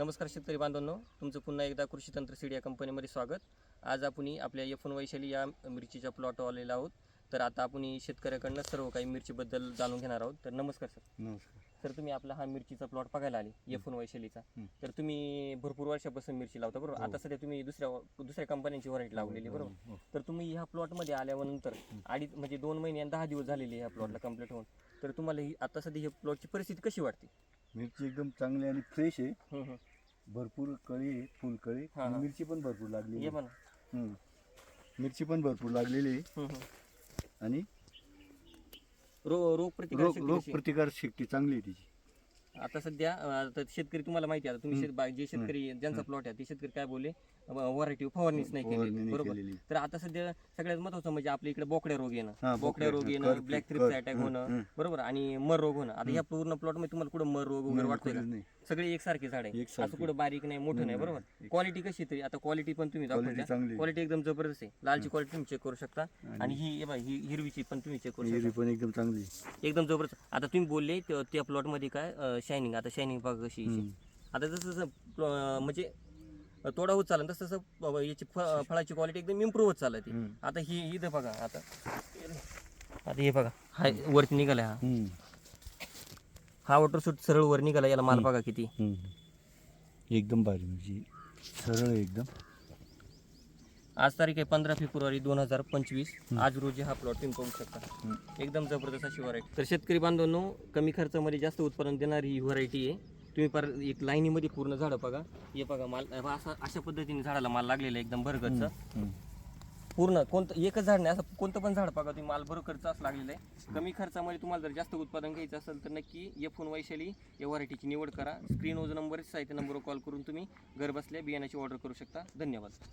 नमस्कार शेतकरी बांधवांनो तुमचं पुन्हा एकदा कृषी तंत्र सीड या कंपनीमध्ये स्वागत. आज आपण आपल्या एफन वैशाली या मिरचीच्या प्लॉटवर आलेलो आहोत. तर आता आपण शेतकऱ्याकडनं सर्व काही मिरचीबद्दल जाणून घेणार आहोत. तर नमस्कार सर. नमस्कार. सर तुम्ही आपला हा मिरचीचा प्लॉट बघायला आले एफन वैशालीचा. तर तुम्ही भरपूर वर्षापासून मिरची लावता बरोबर? हो. आता सध्या तुम्ही दुसऱ्या दुसऱ्या कंपन्यांची व्हरायटी लावलेली बरोबर हो, हो. तर तुम्ही ह्या प्लॉटमध्ये आल्यानंतर अडीच म्हणजे दोन महिने आणि दहा दिवस झालेले ह्या प्लॉटला कंप्लीट होऊन. तर तुम्हाला ही आता सध्या ह्या प्लॉटची परिस्थिती कशी वाटते? मिरची एकदम चांगली आणि फ्रेश आहे. भरपूर कळी आहे फुल कळी हा, आणि हा. मिरची पण भरपूर लागली ये म्हणा मिरची पण भरपूर लागलेली आहे. आणि रो रोग प्रतिकार रोग रोग आहे? प्रतिकार शक्ती चांगली आहे तिची आता सध्या आता शेतकरी तुम्हाला माहिती आहे आता तुम्ही. शेत- बा- जे शेतकरी ज्यांचा प्लॉट आहे ते शेतकरी काय बोलले? व्हरायटी फवारणीच नाही फवारणी केली नाही बरोबर? केलेली. तर आता सध्या सगळ्यात महत्वाचं म्हणजे आपल्या इकडे बोकड्या रोग येणं. बोकड्या बोकड्या, रोग येणं ब्लॅक थ्रिप्स अटॅक हं, होणं हं. बरोबर? आणि मर रोग होणं. आता ह्या पूर्ण प्लॉटमध्ये तुम्हाला कुठं मर रोग वगैरे वाटतोय का? कुठेच नाही. सगळे एकसारखे झाड आहे एकसारखे. असं कुठं बारीक नाही मोठं नाही. बरोबर? क्वालिटी कशी तरी आता क्वालिटी पण तुम्ही Quality दाखवता चांगली आहे. क्वालिटी एकदम जबरदस्त आहे. लालची क्वालिटी तुम्ही चेक करू शकता. आणि ही हे बघा, ही हिरवीची पण तुम्ही चेक करू शकता. हिरवी पण एकदम चांगली. एकदम जबरदस्त. आता तुम्ही बोलले त्या- त्या प्लॉटमध्ये काय शायनिंग आता शायनिंग बघा कशी आहे. आता जसं जसं अं, म्हणजे तोडा होत चालेल तसं तसं याची फ- फळाची क्वालिटी एकदम इम्प्रूव्ह होत चालत. आता ही इथं बघा आता आता हे बघा हा वरती निघाला हा हम्म. हा वॉटर सूट सरळ वर निघाला याला माल बघा किती हम्म. एकदम भारी मिरची सरळ एकदम आज तारीख आहे पंधरा फेब्रुवारी दोन हजार पंचवीस. आज रोजी हा प्लॉट तुम्ही पाहू शकता. एकदम जबरदस्त अशी व्हरायटी तर शेतकरी बांधवांनो कमी खर्चामध्ये जास्त उत्पादन देणारी ही व्हरायटी आहे. तुम्ही पर एक लाईनीमध्ये पूर्ण झाडं बघा. हे बघा माल असा अशा पद्धतीने झाडाला माल लागलेला आहे एकदम भरगतचं. पूर्ण कोणतं एकच झाड नाही असं कोणतं पण झाड बघा तुम्ही माल बरोबरचं असं लागलेलं आहे. कमी खर्चामध्ये तुम्हाला जर जास्त उत्पादन घ्यायचं असेल तर नक्की एफ वैशाली या व्हरायटीची निवड करा. स्क्रीनवर नंबर साहित्य नंबरवर कॉल करून तुम्ही घर बसल्या बियाण्याची ऑर्डर करू शकता. धन्यवाद.